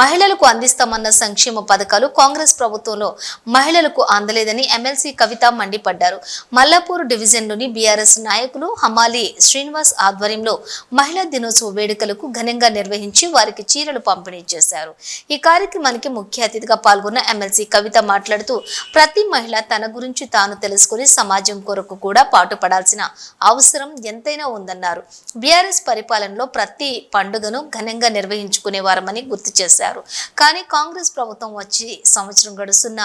మహిళలకు అందిస్తామన్న సంక్షేమ పథకాలు కాంగ్రెస్ ప్రభుత్వంలో మహిళలకు అందలేదని ఎమ్మెల్సీ కవిత మండిపడ్డారు. మల్లాపూర్ డివిజన్లోని బీఆర్ఎస్ నాయకులు హమాలి శ్రీనివాస్ ఆధ్వర్యంలో మహిళా దినోత్సవ వేడుకలకు ఘనంగా నిర్వహించి వారికి చీరలు పంపిణీ చేశారు. ఈ కార్యక్రమానికి ముఖ్య అతిథిగా పాల్గొన్న ఎమ్మెల్సీ కవిత మాట్లాడుతూ ప్రతి మహిళ తన గురించి తాను తెలుసుకుని సమాజం కొరకు కూడా పాటుపడాల్సిన అవసరం ఎంతైనా ఉందన్నారు. బీఆర్ఎస్ పరిపాలనలో ప్రతి పండుగను ఘనంగా నిర్వహించుకునేవారమని గుర్తు చేశారు. కానీ కాంగ్రెస్ ప్రభుత్వం వచ్చి సంవత్సరం గడుస్తున్న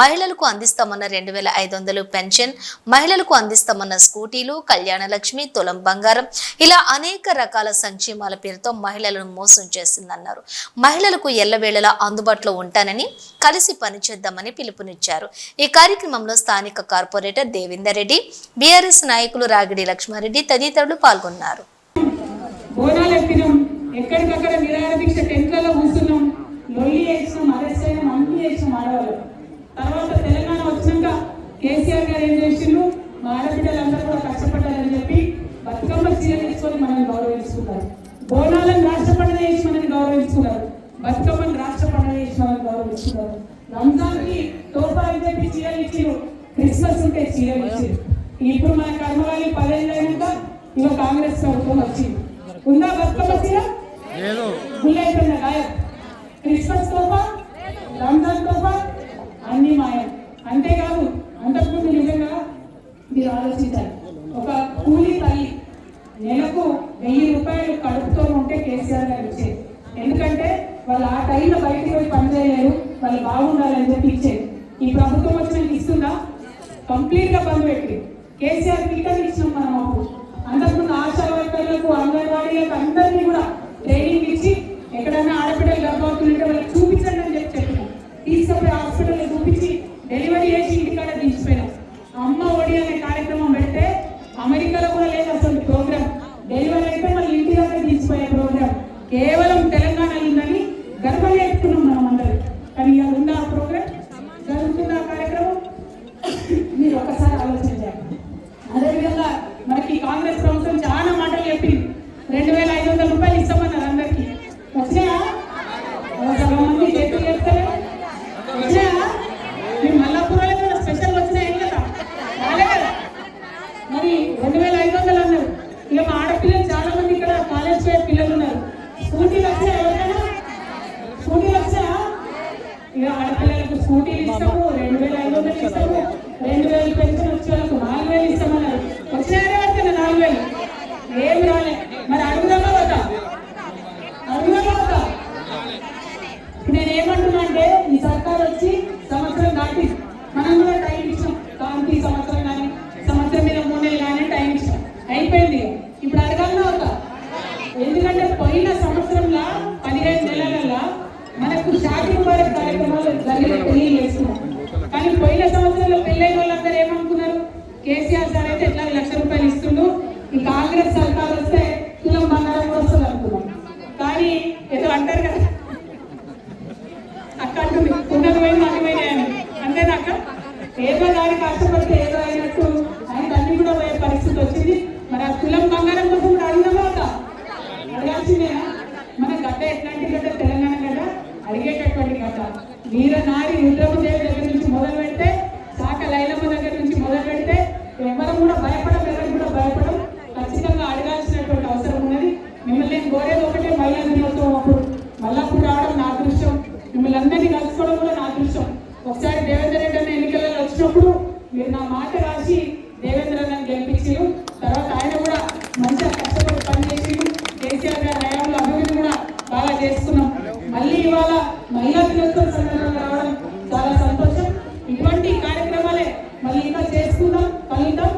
మహిళలకు అందిస్తామన్న రెండు వేల ఐదు వందలు పెన్షన్ మహిళలకు అందిస్తామన్న స్కూటీలు కళ్యాణ లక్ష్మి తులం బంగారం ఇలా అనేక రకాల సంక్షేమాల పేరుతో మహిళలను మోసం చేసిందన్నారు మహిళలకు ఎల్లవేళలా అందుబాటులో ఉంటానని కలిసి పనిచేద్దామని పిలుపునిచ్చారు. ఈ కార్యక్రమంలో స్థానిక కార్పొరేటర్ దేవేందర్ రెడ్డి బీఆర్ఎస్ నాయకులు రాగిడి లక్ష్మారెడ్డి తదితరులు పాల్గొన్నారు. ఎక్కడికక్కడ నిరాహార దీక్ష టెంట్లలో కూర్చున్నాం. లొల్లి చేసినాం అరెస్ట్ అయినాం అన్ని చేసినాం ఆడవాళ్ళు. తర్వాత తెలంగాణ వచ్చినాక కేసీఆర్ గారు ఏం చేసిండ్రు? మా ఆడబిడ్డలందరూ కూడా కష్టపడ్డారని చెప్పి బతుకమ్మ చీర తీసుకొని మనల్ని గౌరవించుకున్నారు. బోనాలను రాష్ట్ర పండుగ చేసి మనల్ని గౌరవించుకున్నారు. బతుకమ్మని రాష్ట్ర పండుగ చేసి మనల్ని గౌరవించుకున్నారు. రంజాన్కి తోపా అని చెప్పి చీరలు ఇచ్చిరు క్రిస్మస్ ఉంటే చీరలు ఇచ్చిరు ఇప్పుడు మన కర్మగాలి పదేళ్ళు అయినాక ఇక కాంగ్రెస్ ప్రభుత్వం వచ్చింది. ఉందా బతుకమ్మ చీర? గుళ్ళు గాయం. క్రిస్మస్ తోఫా రంజాన్ తోఫా అన్ని మాయం. అంతేకాదు అంతకుముందు నిజంగా మీరు ఆలోచించాలి. ఒక కూలీ తల్లి నెలకు వెయ్యి రూపాయలు కడుపుతో ఉంటే కేసీఆర్ గారు ఇచ్చేది. ఎందుకంటే వాళ్ళు ఆ టైంలో బయటికి పోయి పని చేయలేరు వాళ్ళు బాగుండాలని చెప్పి ఇచ్చేది. ఈ ప్రభుత్వం వచ్చిన ఇస్తుందా? కంప్లీట్గా బంద్ పెట్టి. కేసీఆర్ పిల్లలు ఇచ్చినాం మనం అప్పుడు. అంతకుముందు ఆశా వర్కర్లకు అంగన్వాడీలకు అందరినీ కూడా ట్రైనింగ్ ఇచ్చి ఎక్కడైనా ఆడపిల్లలు గర్భవతులు ఉంటే వాళ్ళకి చూపించండి అని చెప్పి చెప్పినాం. తీసుకుపోయి హాస్పిటల్ చూపించి డెలివరీ చేసి ఇంటికాడ తీసిపోయినాం అమ్మ ఒడి అనే కార్యక్రమం పెడితే అమెరికాలో కూడా లేదు అసలు ప్రోగ్రామ్ డెలివరీ అయితే మళ్ళీ ఇంటి దగ్గర తీసిపోయే ప్రోగ్రామ్ కేవలం తెలంగాణలో ఉందని గర్వం చేసుకున్నాం మనం అందరం కానీ ఇవాళ ఉందా ఆ ప్రోగ్రామ్ జరుగుతుందా ఆ కార్యక్రమం మీరు ఒకసారి ఆలోచించాలి అదేవిధంగా మనకి కాంగ్రెస్ ప్రభుత్వం చాలా మాటలు చెప్పింది రెండు వేల ఐదు వందల రూపాయలు ఇస్తామన్నారు అందరికి వచ్చినాయా ఓ సగం మంది చేతులు చేస్తారు వచ్చినాయా మీ మల్లాపురంలో ఏమైనా స్పెషల్ వచ్చినాయి కదా రాలే కదా మరి రెండు వేల ఐదు వందలు అన్నారు ఇక మా ఆడపిల్లలు చాలా మంది ఇక్కడ కాలేజ్ పోయే పిల్లలు ఉన్నారు స్కూటీలు వచ్చాయి ఎవరికైనా స్కూటీలు వచ్చాయా ఇక ఆడపిల్లలకు స్కూటీలు ఇస్తాము రెండు వేల ఐదు వందలు ఇస్తాము రెండు వేలు పెన్షన్ వచ్చే వాళ్ళకు నాలుగు వేలు ఇస్తామన్నారు వచ్చినాయనే పడుతున్నా నాలుగు వేలు ఏమి రాలే మరి అడుగుదామా వద్దా అడుగుదామా వద్దా నేను ఏమంటున్నా అంటే ఈ సర్కార్ వచ్చి సంవత్సరం దాటి మనం కూడా టైం ఇచ్చాం కాంతి సంవత్సరం కానీ సంవత్సరం మీద మూడు నెలలు కానీ టైం ఇచ్చాం అయిపోయింది ఇక. ఇప్పుడు అడగాలన్నా వద్దా ఎందుకంటే పోయిన సంవత్సరంలో పదిహేను నెలలలో మనకు షాదీ ముబారక్ కార్యక్రమాలు జరిగిన పెళ్ళి చేస్తున్నాం కానీ పోయిన సంవత్సరంలో పెళ్ళైన వాళ్ళందరూ ఏమనుకున్నారు కేసీఆర్ సార్ అయితే ఎట్లా లక్ష రూపాయలు ఇస్తుండు ఈ కాంగ్రెస్ సర్కార్ వస్తే తులం బంగారం కూడా వస్తుంది అనుకున్నాం కానీ ఏదో అంటారు కదా అక్క అంటుంది ఉన్నది పోయింది అది పోయినాయని అంతేనాక ఏదో దాని కష్టపడితే ఏదో అయినట్టు ఆయన అన్ని కూడా పోయే పరిస్థితి వచ్చింది మరి ఆ తులం బంగారం కోసం కూడా అడిగినామా వద్దా? అడగాల్సిందేనా అంటే ఎట్లాంటి తెలంగాణ కథ? అడిగేటటువంటి కథ. వీర నారి రుద్రమదేవి దగ్గర నుంచి మొదలు పెడితే శాఖ లైలమ్మ దగ్గర నుంచి మొదలు పెడితే ఎవరు కూడా భయపడం ఎవరు కూడా భయపడం ఖచ్చితంగా అడగాల్సినటువంటి అవసరం ఉన్నది. మిమ్మల్ని నేను కోరేది ఒకటే మహిళా దినోత్సవం అప్పుడు. మళ్ళప్పుడు రావడం నా అదృష్టం. మిమ్మల్ని అందరినీ కలుసుకోవడం కూడా నా దృశ్యం ఒకసారి దేవేంద్ర రెడ్డి అన్న ఎన్నికలలో వచ్చినప్పుడు మీరు నా మాట రాసి ఇటువంటి కార్యక్రమాలే మళ్ళీ ఇంకా చేసుకుందాం కలుగుతాం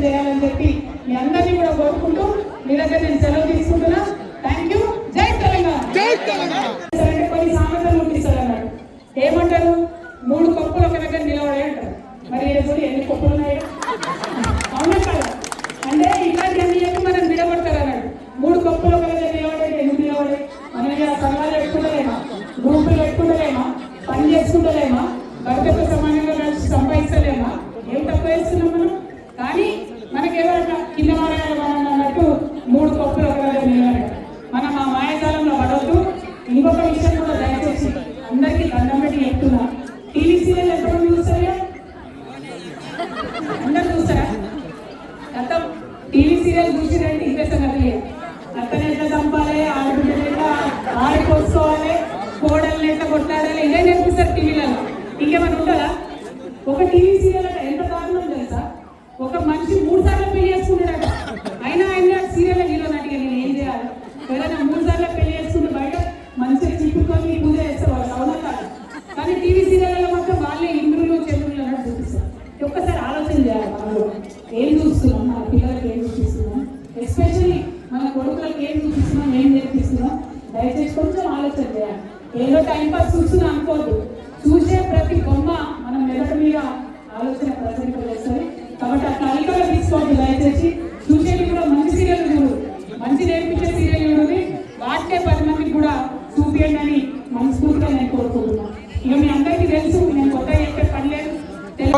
కోసం చేయాలని చెప్పి మీ అందరినీ కూడా కోరుకుంటూ మీ దగ్గర నేను సెలవు తీసుకుంటున్నా. థ్యాంక్ యూ జై తెలంగాణ. జై తెలంగాణ. కొట్లాడాలి. ఇదే నేర్పిస్తారు టీవీలలో ఇంకేమైనా ఉంటుందా? ఒక టీవీ సీరియల్ ఎంత దారుణం తెలుసా? ఒక మనిషి మూడు సార్లు పెళ్ళి చేసుకుంటాడట.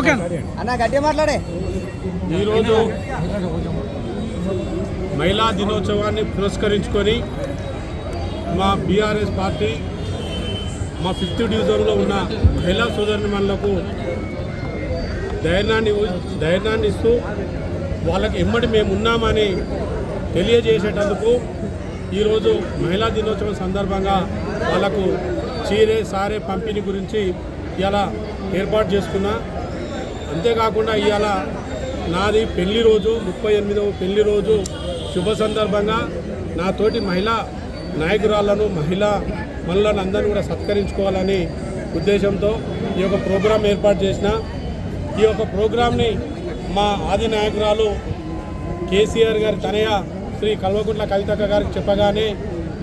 తెలుసు. అన్న గట్టిగా మాట్లాడే ఈరోజు మహిళా దినోత్సవాన్ని పురస్కరించుకొని మా బీఆర్ఎస్ పార్టీ మా ఫిఫ్త్ డివిజన్లో ఉన్న మహిళా సోదరుమణులకు ధైర్యాన్ని ధైర్యాన్ని ఇస్తూ వాళ్ళకి ఎమ్మటి మేము ఉన్నామని తెలియజేసేటందుకు ఈరోజు మహిళా దినోత్సవం సందర్భంగా వాళ్ళకు చీరే సారే పంపిణీ గురించి ఇలా ఏర్పాటు చేసుకున్నా అంతేకాకుండా ఇవాళ నాది పెళ్ళి రోజు ముప్పై ఎనిమిదవ పెళ్ళి రోజు శుభ సందర్భంగా నాతోటి మహిళా నాయకురాళ్ళను మహిళా మనులను అందరినీ కూడా సత్కరించుకోవాలని ఉద్దేశంతో ఈ యొక్క ప్రోగ్రాం ఏర్పాటు చేసిన. ఈ యొక్క ప్రోగ్రాంని మా ఆది నాయకురాలు కేసీఆర్ గారి తనయ శ్రీ కల్వకుంట్ల కవితక్క గారికి చెప్పగానే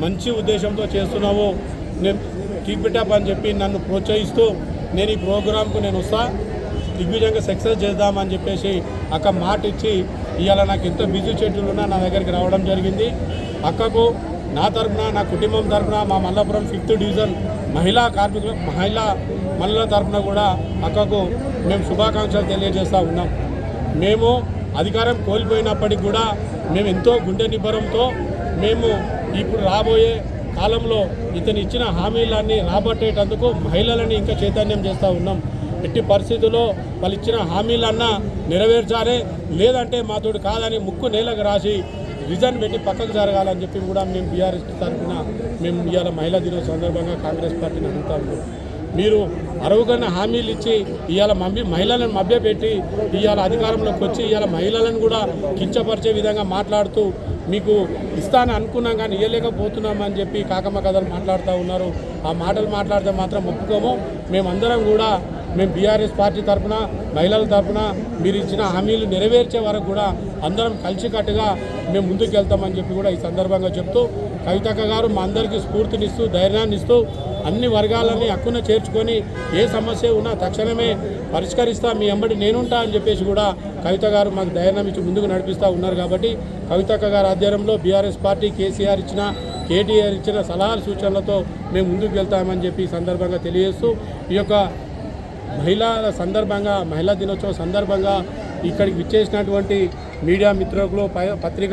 మంచి ఉద్దేశంతో చేస్తున్నావు. నేను కీప్ ఇట్ అప్ అని చెప్పి నన్ను ప్రోత్సహిస్తూ నేను ఈ ప్రోగ్రాంకు నేను వస్తాను దిగ్విజయంగా సక్సెస్ చేద్దామని చెప్పేసి అక్క మాట ఇచ్చి ఇవాళ నాకు ఎంతో బిజీ షెడ్యూల్ ఉన్నా నా దగ్గరికి రావడం జరిగింది. అక్కకు నా తరపున నా కుటుంబం తరపున మా మల్లాపురం ఫిఫ్త్ డివిజన్ మహిళా కార్మికులు మహిళా మహిళల తరఫున కూడా అక్కకు మేము శుభాకాంక్షలు తెలియజేస్తూ ఉన్నాం. మేము అధికారం కోల్పోయినప్పటికీ కూడా మేము ఎంతో గుండె నిబ్బరంతో మేము ఇప్పుడు రాబోయే కాలంలో ఇతను ఇచ్చిన హామీలన్నీ రాబట్టేటందుకు మహిళలని ఇంకా చైతన్యం చేస్తూ ఉన్నాం. ఎట్టి పరిస్థితుల్లో వాళ్ళు ఇచ్చిన హామీలన్నా నెరవేర్చాలి లేదంటే మాతోడు కాదని ముక్కు నేలకు రాసి రిజన్ పెట్టి పక్కకు జరగాలని చెప్పి కూడా మేము బీఆర్ఎస్ తరఫున మేము ఇవాళ మహిళా దినోత్సవ సందర్భంగా కాంగ్రెస్ పార్టీని అడుగుతాము మీరు అరువుగన్న హామీలు ఇచ్చి ఇవాళ మమ్మీ మహిళలను మభ్యపెట్టి ఇవాళ అధికారంలోకి వచ్చి ఇవాళ మహిళలను కూడా కించపరిచే విధంగా మాట్లాడుతూ మీకు ఇస్తాను అనుకున్నాం కానీ ఇవ్వలేకపోతున్నామని చెప్పి కాకమ్మ కథలు మాట్లాడుతూ ఉన్నారు. ఆ మాటలు మాట్లాడితే మాత్రం ఒప్పుకోము. మేమందరం కూడా మేము బీఆర్ఎస్ పార్టీ తరఫున మహిళల తరఫున మీరు ఇచ్చిన హామీలు నెరవేర్చే వరకు కూడా అందరం కలిసికట్టుగా మేము ముందుకు వెళ్తామని చెప్పి కూడా ఈ సందర్భంగా చెప్తూ కవితక్క గారు మా అందరికీ స్ఫూర్తినిస్తూ ధైర్యాన్ని ఇస్తూ అన్ని వర్గాలని హక్కున చేర్చుకొని ఏ సమస్య ఉన్నా తక్షణమే పరిష్కరిస్తా మీ ఎంబడి నేనుంటా అని చెప్పేసి కూడా కవిత గారు మాకు ధైర్యం ఇచ్చి ముందుకు నడిపిస్తూ ఉన్నారు కాబట్టి కవితక్క గారి ఆధ్వర్యంలో బీఆర్ఎస్ పార్టీ కేసీఆర్ ఇచ్చిన కేటీఆర్ ఇచ్చిన సలహాలు సూచనలతో మేము ముందుకు వెళ్తామని చెప్పి ఈ సందర్భంగా తెలియజేస్తూ ఈ యొక్క మహిళల సందర్భంగా మహిళా దినోత్సవం సందర్భంగా ఇక్కడికి విచ్చేసినటువంటి మీడియా మిత్రులకు పై- పత్రికా